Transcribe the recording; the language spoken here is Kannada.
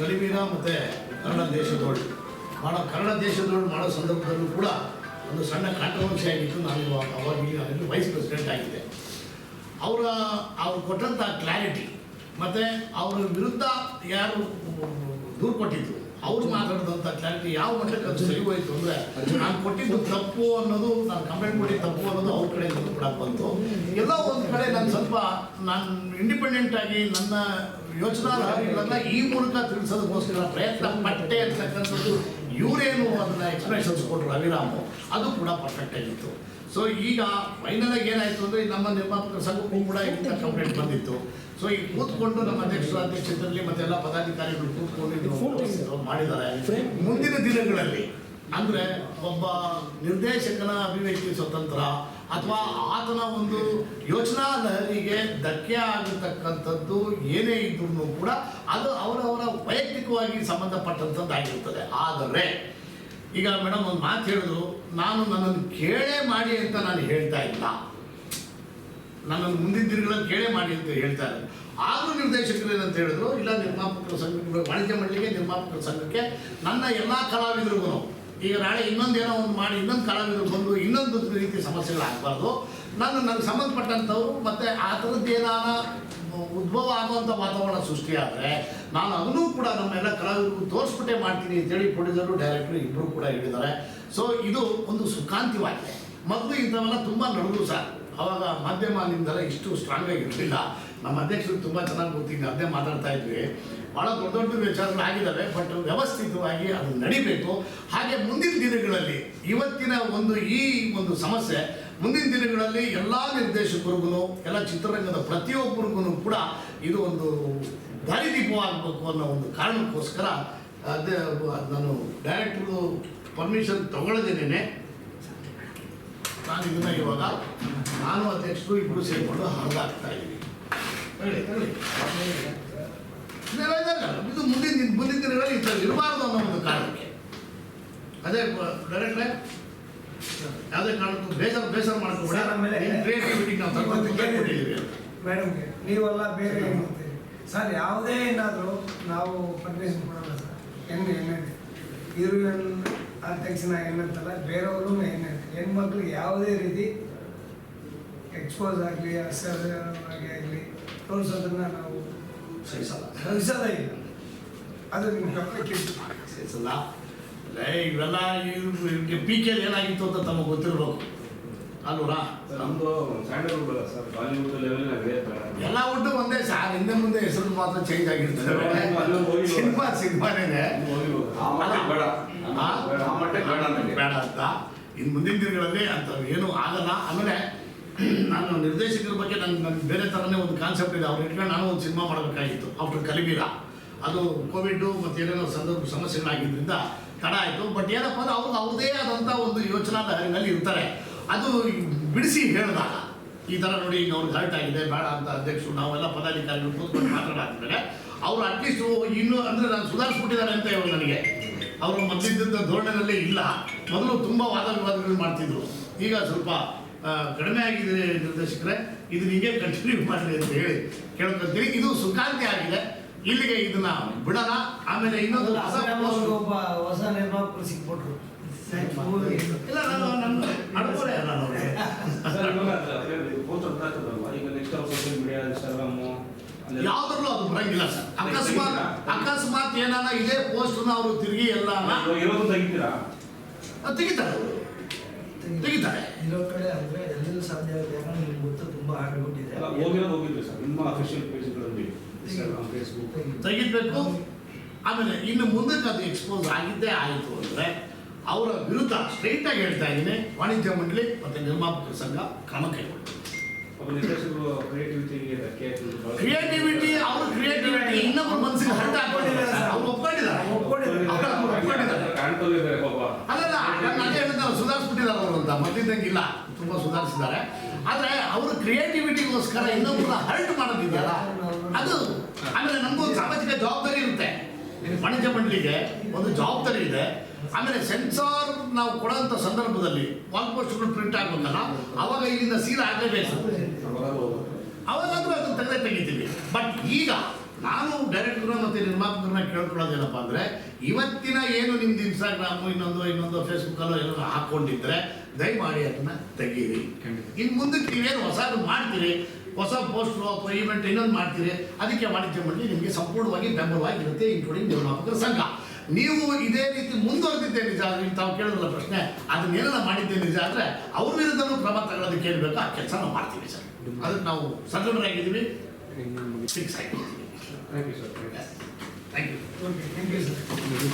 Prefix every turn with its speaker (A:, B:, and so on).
A: ಗಲಿಮೀರ ಮತ್ತು ಕನ್ನಡ ದೇಶದೋಳು ಮಾಡೋ ಕನ್ನಡ ದೇಶದೋಳು ಮಾಡೋ ಸಂದರ್ಭದಲ್ಲೂ ಕೂಡ ಒಂದು ಸಣ್ಣ ಕಾಂಟ್ರವರ್ಸಿ ಆಗಿತ್ತು. ನಾನು ಇವಾಗ ನಾನಲ್ಲಿ ವೈಸ್ ಪ್ರೆಸಿಡೆಂಟ್ ಆಗಿದ್ದೆ ಅವರ ಅವ್ರು ಕೊಟ್ಟಂಥ ಕ್ಲಾರಿಟಿ ಮತ್ತು ಅವರ ವಿರುದ್ಧ ಯಾರು ದೂರು ಕೊಟ್ಟಿದ್ರು ಅವ್ರು ಮಾತಾಡಿದಂಥ ಕ್ಲಾರಿಟಿ ಯಾವ ಮಟ್ಟಕ್ಕೆ ಅದು ಸರಿ ಹೋಯಿತು ಅಂದರೆ ನಾನು ಕೊಟ್ಟಿದ್ದು ತಪ್ಪು ಅನ್ನೋದು ನಾನು ಕಂಪ್ಲೇಂಟ್ ಮಾಡಿ ತಪ್ಪು ಅನ್ನೋದು ಅವ್ರ ಕಡೆ ಕೂಡ ಬಂತು. ಎಲ್ಲ ಒಂದು ಕಡೆ ನಾನು ಸ್ವಲ್ಪ ನಾನು ಇಂಡಿಪೆಂಡೆಂಟ್ ಆಗಿ ನನ್ನ ಯೋಚನಾ ಲಹರಿಗಳನ್ನ ಈ ಮೂಲಕ ತಿಳಿಸೋದಕ್ಕೋಸ್ಕರ ಪ್ರಯತ್ನ ಪಟ್ಟೆ ಅಂತಕ್ಕಂಥದ್ದು ಇವರೇನು ಅದನ್ನ ಎಕ್ಸ್ಪ್ರೆಷನ್ಸ್ ಕೊಟ್ಟರು ಅವಿರಾಮು ಅದು ಕೂಡ ಪರ್ಫೆಕ್ಟ್ ಆಗಿತ್ತು. ಸೊ ಈಗ ಫೈನಲಾಗಿ ಏನಾಯಿತು ಏನಾಯ್ತು ಅಂದ್ರೆ ನಮ್ಮ ನಿರ್ಮಾಪಕ ಸಂಘಕ್ಕೂ ಕೂಡ ಇಂಥ ಕಂಪ್ಲೇಂಟ್ ಬಂದಿತ್ತು. ಸೊ ಈಗ ಕೂತ್ಕೊಂಡು ನಮ್ಮ ಅಧ್ಯಕ್ಷರ ಅಧ್ಯಕ್ಷತೆಯಲ್ಲಿ ಮತ್ತೆ ಎಲ್ಲ ಪದಾಧಿಕಾರಿಗಳು ಕೂತ್ಕೊಂಡಿದ್ದು ಮಾಡಿದ್ದಾರೆ. ಮುಂದಿನ ದಿನಗಳಲ್ಲಿ ಅಂದ್ರೆ ಒಬ್ಬ ನಿರ್ದೇಶಕನ ಅಭಿವ್ಯಕ್ತಿ ಸ್ವತಂತ್ರ ಅಥವಾ ಆತನ ಒಂದು ಯೋಚನಾ ಲಹರಿಗೆ ಧಕ್ಕೆ ಆಗಿರ್ತಕ್ಕಂಥದ್ದು ಏನೇ ಇದ್ರೂ ಕೂಡ ಅದು ಅವರವರ ವೈಯಕ್ತಿಕವಾಗಿ ಸಂಬಂಧಪಟ್ಟಂಥದ್ದಾಗಿರ್ತದೆ ಆದರೆ, ಈಗ ಮೇಡಮ್ ಒಂದು ಮಾತು ಹೇಳಿದ್ರು, ನಾನು ನನ್ನನ್ನು ಕೇಳೇ ಮಾಡಿ ಅಂತ ನಾನು ಹೇಳ್ತಾ ಇಲ್ಲ. ನನ್ನನ್ನು ಮುಂದಿನ ದಿನಗಳಲ್ಲಿ ಕೇಳೇ ಮಾಡಿ ಅಂತ ಹೇಳ್ತಾ ಇಲ್ಲ. ಆದರೂ ನಿರ್ದೇಶಕರು ಏನಂತ ಹೇಳಿದ್ರು, ಇಲ್ಲ ನಿರ್ಮಾಪಕರ ಸಂಘ, ವಾಣಿಜ್ಯ ಮಂಡಳಿಗೆ ನಿರ್ಮಾಪಕರ ಸಂಘಕ್ಕೆ ನನ್ನ ಎಲ್ಲ ಕಲಾವಿದರಿಗೂ ಈಗ ನಾಳೆ ಇನ್ನೊಂದೇನೋ ಒಂದು ಮಾಡಿ, ಇನ್ನೊಂದು ಕಲಾವಿದರು ಬಂದು ಇನ್ನೊಂದು ರೀತಿ ಸಮಸ್ಯೆಗಳಾಗಬಾರ್ದು ನಾನು ನನಗೆ ಸಂಬಂಧಪಟ್ಟಂಥವ್ರು ಮತ್ತು ಆ ಥರದ್ದು ಏನಾನ ಉದ್ಭವ ಆಗುವಂಥ ವಾತಾವರಣ ಸೃಷ್ಟಿಯಾದರೆ ನಾನು ಅದನ್ನೂ ಕೂಡ ನಮ್ಮೆಲ್ಲ ಕಲಾವಿದರಿಗೂ ತೋರಿಸ್ಬಿಟ್ಟೆ ಮಾಡ್ತೀನಿ ಅಂತೇಳಿ ಪ್ರೊಡ್ಯೂಸರು, ಡೈರೆಕ್ಟ್ರು ಇಬ್ಬರು ಕೂಡ ಹೇಳಿದ್ದಾರೆ. ಸೊ ಇದು ಒಂದು ಸುಖಾಂತಿವಾಗಿದೆ ಮೊದಲು ಇಂಥವೆಲ್ಲ ತುಂಬ ನಡೆದು ಸರ್. ಅವಾಗ ಮಾಧ್ಯಮದಿಂದಲೇ ಇಷ್ಟು ಸ್ಟ್ರಾಂಗ್ ಆಗಿರಲಿಲ್ಲ ನಮ್ಮ ಅಧ್ಯಕ್ಷರು ತುಂಬ ಚೆನ್ನಾಗಿ ಗೊತ್ತಿங்க ಅದೇ ಮಾತಾಡ್ತಾ ಇದ್ವಿ. ಭಾಳ ದೊಡ್ಡ ದೊಡ್ಡ ವಿಚಾರಗಳಾಗಿದ್ದಾವೆ ಬಟ್ ವ್ಯವಸ್ಥಿತವಾಗಿ ಅದು ನಡಿಬೇಕು. ಹಾಗೆ ಮುಂದಿನ ದಿನಗಳಲ್ಲಿ ಇವತ್ತಿನ ಒಂದು ಈ ಒಂದು ಸಮಸ್ಯೆ, ಮುಂದಿನ ದಿನಗಳಲ್ಲಿ ಎಲ್ಲ ನಿರ್ದೇಶಕರಿಗೂ, ಎಲ್ಲ ಚಿತ್ರರಂಗದ ಪ್ರತಿಯೊಬ್ಬರಿಗೂ ಕೂಡ ಇದು ಒಂದು ದಾರಿದೀಪವಾಗಬೇಕು ಅನ್ನೋ ಒಂದು ಕಾರಣಕ್ಕೋಸ್ಕರ ಅದೇ, ನಾನು ಡೈರೆಕ್ಟ್ರು ಪರ್ಮಿಷನ್ ತಗೊಳ್ಳದೇನೆ ನಾನು ಇದನ್ನ ಇವಾಗ ನಾನು ಅಧ್ಯಕ್ಷರು ಇಬ್ಬರು ಸೇರಿಕೊಂಡು ಹಾಗಾಗ್ತಾ ಇದ್ದೀನಿ. ಹೇಳಿ ಹೇಳಿ. ಮುಂದಿನ ದಿನ ಮುಂದಿನ ದಿನಗಳಲ್ಲಿ ಇದರಲ್ಲಿ ಇರಬಾರ್ದು ಅನ್ನೋ ಒಂದು ಕಾರಣಕ್ಕೆ. ಅದೇ ಡೈರೆಕ್ಟ್ರೆ ಯಾವುದೇ ಕಾರಣಕ್ಕೂ ಬೇಸರ ಬೇಸರ
B: ಮಾಡ್ಕೊಂಡು
A: ಕ್ರಿಯೇಟಿವಿಟಿ ನಾವು
B: ಮೇಡಮ್ಗೆ ನೀವೆಲ್ಲ ಬೇರೆ ಏನು ಸರ್ ಯಾವುದೇ ಏನಾದರೂ ನಾವು ಪರ್ಮಿಷನ್ ಕೊಡಲ್ಲ ಸರ್. ಹೆಣ್ಣು ಹೆಣ್ಣು ಇರು ಅಧ್ಯಕ್ಷನ ಏನಂತಲ್ಲ ಬೇರೆಯವರು ಹೆಣ್ಣು ಹೆಣ್ಮಕ್ಳಿಗೆ ಯಾವುದೇ ರೀತಿ ಎಕ್ಸ್ಪೋಸ್ ಆಗಲಿ ಅಸಹ್ಯವಾಗಿ ಆಗಲಿ ತೋರಿಸೋದನ್ನ ನಾವು
A: ಸಹಿಸಲ್ಲ.
B: ಸಹಿಸೋದೇ ಇಲ್ಲ ಅದು ನಿಮ್ಮ ಗಮನಕ್ಕೆ
A: ಸಹಿಸಲ್ಲ ಲೇ, ಇವೆಲ್ಲ ಇವ್ರಿಗೆ ಪಿ ಕೆ ಏನಾಗಿತ್ತು ಅಂತ ತಮಗೆ ಗೊತ್ತಿರ್ಬೇಕು. ಅಲ್ವರಾ?
C: ನಮ್ದು ಸ್ಯಾಂಡಲ್ವುಡ್ ಸರ್ ಬಾಲಿವುಡ್ ಲೆವೆಲ್
A: ಎಲ್ಲ ಒಟ್ಟು ಒಂದೇ ಸಾರ್ ಹಿಂದೆ ಮುಂದೆ ಹೆಸರು ಮಾತ್ರ ಚೇಂಜ್ ಆಗಿರ್ತದೆ. ಸಿನಿಮಾ
D: ಸಿನಿಮಾನೇ ಬೇಡ.
A: ಅಂತ. ಇನ್ನು ಮುಂದಿನ ದಿನಗಳಲ್ಲಿ ಅಂತ ಏನು ಆಗಲ್ಲ. ಆಮೇಲೆ ನಾನು ನಿರ್ದೇಶಕರ ಬಗ್ಗೆ ನನ್ನ ನನ್ಗೆ ಬೇರೆ ಥರನೇ ಒಂದು ಕಾನ್ಸೆಪ್ಟ್ ಇದೆ. ಅವ್ರು ಇಟ್ಕೊಂಡು ನಾನು ಒಂದು ಸಿನಿಮಾ ಮಾಡಬೇಕಾಗಿತ್ತು. ಆಫ್ಟರ್ ಕಲಿಬೀರ. ಅದು ಕೋವಿಡ್ ಮತ್ತು ಏನೇನೋ ಸಂದರ್ಭ ಸಮಸ್ಯೆಗಳಾಗಿದ್ದರಿಂದ ತಡ ಆಯಿತು. ಬಟ್ ಏನಪ್ಪ ಅಂದ್ರೆ ಅವ್ರಿಗೆ ಅವ್ರದೇ ಆದಂಥ ಒಂದು ಯೋಚನಾ ಲಹರಿನಲ್ಲಿ ಇರ್ತಾರೆ. ಅದು ಬಿಡಿಸಿ ಹೇಳಿದಾಗ, ಈ ಥರ ನೋಡಿ ಈಗ ಅವ್ರಿಗೆ ಹರ್ಟ್ ಆಗಿದೆ, ಬೇಡ ಅಂತ ಅಧ್ಯಕ್ಷರು, ನಾವೆಲ್ಲ ಪದಾಧಿಕಾರಿಗಳು ಕೂತ್ಕೊಂಡು ಮಾತಾಡಾದ್ಮೇಲೆ ಅವ್ರು ಅಟ್ಲೀಸ್ಟ್ ಇನ್ನೂ ಅಂದರೆ ನಾನು ಸುಧಾರಿಸ್ಬಿಟ್ಟಿದ್ದಾರೆ ಅಂತ ಇವಾಗ ನನಗೆ. ಅವರು ಮೊದಲಿದ್ದ ಧೋರಣೆಯಲ್ಲೇ ಇಲ್ಲ. ಮೊದಲು ತುಂಬ ವಾದ ವಿವಾದಗಳು ಮಾಡ್ತಿದ್ರು. ಈಗ ಸ್ವಲ್ಪ ಕಡಿಮೆ ಆಗಿದೆ ನಿರ್ದೇಶಕರೇ. ಇದು ಹೀಗೆ ಕಂಟಿನ್ಯೂ ಮಾಡಲಿ ಅಂತ ಹೇಳಿ ಕೇಳ್ಕೊಂತೀನಿ. ಇದು ಸುಖಾಂತಿ ಆಗಿದೆ. ಇಲ್ಲಿಗೆ ಇದನ್ನ ಬಿಡೋಣ ಆಮೇಲೆ ಇನ್ನೊಂದು ಹೊಸ
B: ಒಬ್ಬ ಹೊಸ ನಿರ್ಮಾಪಕರು ಸಿಕ್ಬಿಟ್ರು.
A: ಇಲ್ಲ ನಾನು ನನ್ನ ನಾನು ಯಾವ್ದ್ರಲ್ಲೂ ಅದು ಬರಂಗಿಲ್ಲ ಸರ್. ಅಕಸ್ಮಾತ್ ಅಕಸ್ಮಾತ್ ಏನಾನ ಇದೇ ಪೋಸ್ಟ್ನ ಅವರು ತಿರುಗಿ ಎಲ್ಲ
C: ತೆಗಿತೀರಾ?
A: ತೆಗಿತಾರೆ. ಅವರು. ತೆಗಿತಾರೆ.
E: ಇರೋ ಕಡೆ ಅಂದ್ರೆ ಎಲ್ಲರೂ ಸಾಧ್ಯ ಆಗುತ್ತೆ ಯಾಕಂದ್ರೆ ನಿಮ್ಗೆ ಗೊತ್ತು ತುಂಬಾ
C: ಎಲ್ಲ ಹೋಗಿರೋದು ಹೋಗಿದ್ವಿ ಸರ್ ನಿಮ್ಮ ಅಫಿಷಿಯಲ್ ಪೇಜ್ಗಳಲ್ಲಿ
A: ತೆಗಿಬೇಕು. ಆಮೇಲೆ ಇನ್ನು ಮುಂದಕ್ಕೆ ಅದು ಎಕ್ಸ್ಪೋಸ್ ಆಗಿದ್ದೇ ಆಯಿತು ಅಂದರೆ ಅವರ ವಿರುದ್ಧ ಸ್ಟ್ರೈಟಾಗಿ ಹೇಳ್ತಾ ಇದ್ದೀನಿ. ವಾಣಿಜ್ಯ ಮಂಡಳಿ ಮತ್ತು ನಿರ್ಮಾಪಕರ ಸಂಘ ಕ್ರಮ ಕೈಗೊಳ್ಳುತ್ತೆ. ಕ್ರಿಯೇಟಿವಿಟಿ ಅವ್ರ ಕ್ರಿಯೇಟಿವಿಟಿ ಇನ್ನೊಬ್ಬರ ಮನಸ್ಸಿಗೆ ಹರ್ಟ್ ಹಾಕೊಂಡಿದ್ದಾರೆ ಅವ್ರು ಒಪ್ಕೊಂಡಿದ್ದಾರೆ. ಅಲ್ಲಲ್ಲ ನಾನು ಹೇಳಿದ್ನಲ್ಲ ಸುಧಾರಿಸ್ಬಿಟ್ಟಿದ್ದಾರೆ ಅವರು ಅಂತ. ಮೊದಲಿದ್ದಂಗಿಲ್ಲ ತುಂಬ ಸುಧಾರಿಸಿದ್ದಾರೆ. ಆದರೆ ಅವರು ಕ್ರಿಯೇಟಿವಿಟಿಗೋಸ್ಕರ ಇನ್ನೊಬ್ಬರ ಹರ್ಟ್ ಮಾಡೋದಿದೆಯಲ್ಲ? ಅದು ಆಮೇಲೆ ನಮಗೂ ಸಾಮಾಜಿಕ ಜವಾಬ್ದಾರಿ ಇರುತ್ತೆ. ವಾಣಿಜ್ಯ ಮಂಡಳಿಗೆ ಒಂದು ಜವಾಬ್ದಾರಿ ಇದೆ. ಆಮೇಲೆ ಸೆನ್ಸಾರ್ ನಾವು ಕೊಡೋಂಥ ಸಂದರ್ಭದಲ್ಲಿ ವಾಲ್ ಪೋಸ್ಟ್ಗಳು ಪ್ರಿಂಟ್ ಆಗೋದಲ್ಲ ಅವಾಗ ಇಲ್ಲಿಂದ ಸೀಲ್ ಆಗಲೇಬೇಕು. ಅವಾಗಾದ್ರೂ ಅದನ್ನು ತೆಗೆದೇ ತೆಗಿತೀವಿ. ಬಟ್ ಈಗ ನಾನು ಡೈರೆಕ್ಟರ್ ಮತ್ತು ನಿರ್ಮಾಪಕರನ್ನ ಕೇಳ್ಕೊಳ್ಳೋದೇನಪ್ಪ ಅಂದರೆ ಇವತ್ತಿನ ಏನು ನಿಮ್ದು ಇನ್ಸ್ಟಾಗ್ರಾಮು ಇನ್ನೊಂದು ಇನ್ನೊಂದು ಫೇಸ್ಬುಕ್ಕಲ್ಲೋ ಏನೋ ಹಾಕ್ಕೊಂಡಿದ್ರೆ ದಯಮಾಡಿ ಅದನ್ನ ತೆಗೀರಿ. ಇನ್ನು ಮುಂದಕ್ಕೆ ನೀವೇನು ಹೊಸದು ಮಾಡ್ತೀರಿ ಹೊಸ ಪೋಸ್ಟ್ ಅಥವಾ ಈವೆಂಟ್ ಇನ್ನೊಂದು ಮಾಡ್ತೀರಿ ಅದಕ್ಕೆ ವಾಣಿಜ್ಯ ಮಂಡಳಿ ನಿಮಗೆ ಸಂಪೂರ್ಣವಾಗಿ ಬೆಂಬಲವಾಗಿರುತ್ತೆ ಇನ್ಕ್ಲೂಡಿಂಗ್ ನಿರ್ಮಾಪಕರ ಸಂಘ. ನೀವು ಇದೇ ರೀತಿ ಮುಂದುವರೆದಿದ್ದೆ ನಿಜ ಆದ್ರೆ ತಾವು ಕೇಳಿದ್ರಲ್ಲ ಪ್ರಶ್ನೆ ಅದನ್ನೇನೆಲ್ಲ ಮಾಡಿದ್ದೆ ನಿಜ ಆದರೆ ಅವ್ರ ವಿರುದ್ಧನೂ ಕ್ರಮ ತಗೊಳ್ಳೋದಕ್ಕೆ ಕೇಳಬೇಕು ಆ ಕೆಲಸ ನಾವು ಮಾಡ್ತೀವಿ ಸರ್. ಅದಕ್ಕೆ ನಾವು ಸದೃಢರಾಗಿದ್ದೀವಿ. ಫಿಕ್ಸ್ ಆಗಿದ್ದೀವಿ
C: Thank you, sir.
A: Thank you.
B: Okay, thank you, sir.